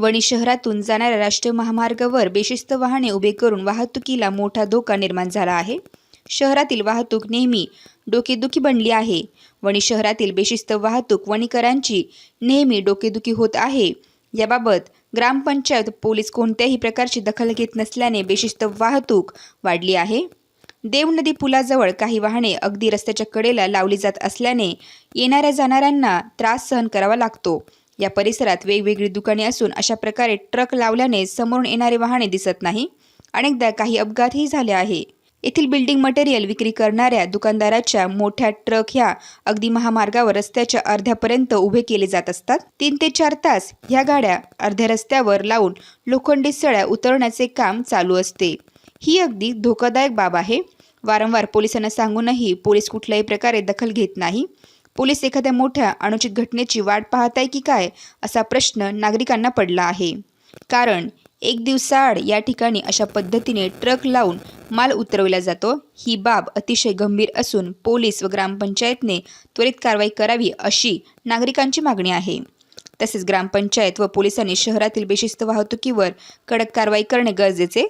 वणी शहरातून जाणाऱ्या राष्ट्रीय महामार्गावर बेशिस्त वाहने उभे करून वाहतुकीला मोठा धोका निर्माण झाला आहे. शहरातील वाहतूक नेहमी डोकेदुखी बनली आहे. वणी शहरातील बेशिस्त वाहतूक वणीकरांची नेहमी डोकेदुखी होत आहे. याबाबत ग्रामपंचायत पोलीस कोणत्याही प्रकारची दखल घेत नसल्याने बेशिस्त वाहतूक वाढली आहे. देवनदी पुलाजवळ काही वाहने अगदी रस्त्याच्या कडेला लावली जात असल्याने येणाऱ्या जाणाऱ्यांना त्रास सहन करावा लागतो. या परिसरात वेगवेगळी दुकाने असून अशा प्रकारे ट्रक लावल्याने समोरून येणारे वाहने दिसत नाही. अनेकदा काही अपघातही झाले आहे. येथील बिल्डिंग मटेरियल विक्री करणाऱ्या दुकानदाराच्या मोठ्या ट्रक ह्या अगदी महामार्गावर रस्त्याच्या अर्ध्यापर्यंत उभे केले जात असतात. तीन ते चार तास ह्या गाड्या अर्ध्या रस्त्यावर लावून लोखंडी सळ्या उतरण्याचे काम चालू असते. ही अगदी धोकादायक बाब आहे. वारंवार पोलिसांना सांगूनही पोलीस कुठल्याही प्रकारे दखल घेत नाही. पोलीस एखाद्या मोठ्या अनुचित घटनेची वाट पाहत आहे की काय असा प्रश्न नागरिकांना पडला आहे. कारण एक दिवसाआड या ठिकाणी अशा पद्धतीने ट्रक लावून माल उतरवला जातो. ही बाब अतिशय गंभीर असून पोलीस व ग्रामपंचायतने त्वरित कारवाई करावी अशी नागरिकांची मागणी आहे. तसेच ग्रामपंचायत व पोलिसांनी शहरातील बेशिस्त वाहतुकीवर कडक कारवाई करणे गरजेचे.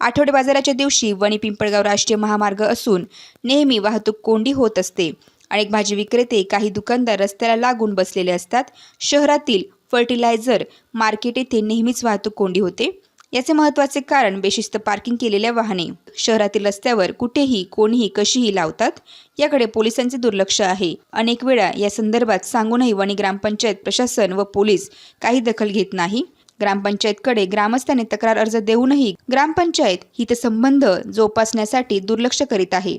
आठवडे बाजाराच्या दिवशी वणी पिंपळगाव राष्ट्रीय महामार्ग असून नेहमी वाहतूक कोंडी होत असते. अनेक भाजी विक्रेते काही दुकानदार रस्त्याला लागून बसलेले असतात. शहरातील फर्टिलायझर मार्केट येथे नेहमीच वाहतूक कोंडी होते. याचे महत्त्वाचे कारण बेशिस्त पार्किंग केलेल्या वाहने. शहरातील रस्त्यावर कुठेही कोणीही कशीही लावतात याकडे पोलिसांचे दुर्लक्ष आहे. अनेक वेळा या संदर्भात सांगूनही वणी ग्रामपंचायत प्रशासन व पोलीस काही दखल घेत नाही. ग्रामपंचायतकडे ग्रामस्थांनी तक्रार अर्ज देऊनही ग्रामपंचायत हितसंबंध जोपासण्यासाठी दुर्लक्ष करीत आहे.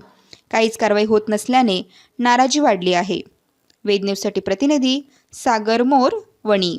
काहीच कारवाई होत नसल्याने नाराजी वाढली आहे. वेद न्यूजसाठी प्रतिनिधी सागर मोर वणी.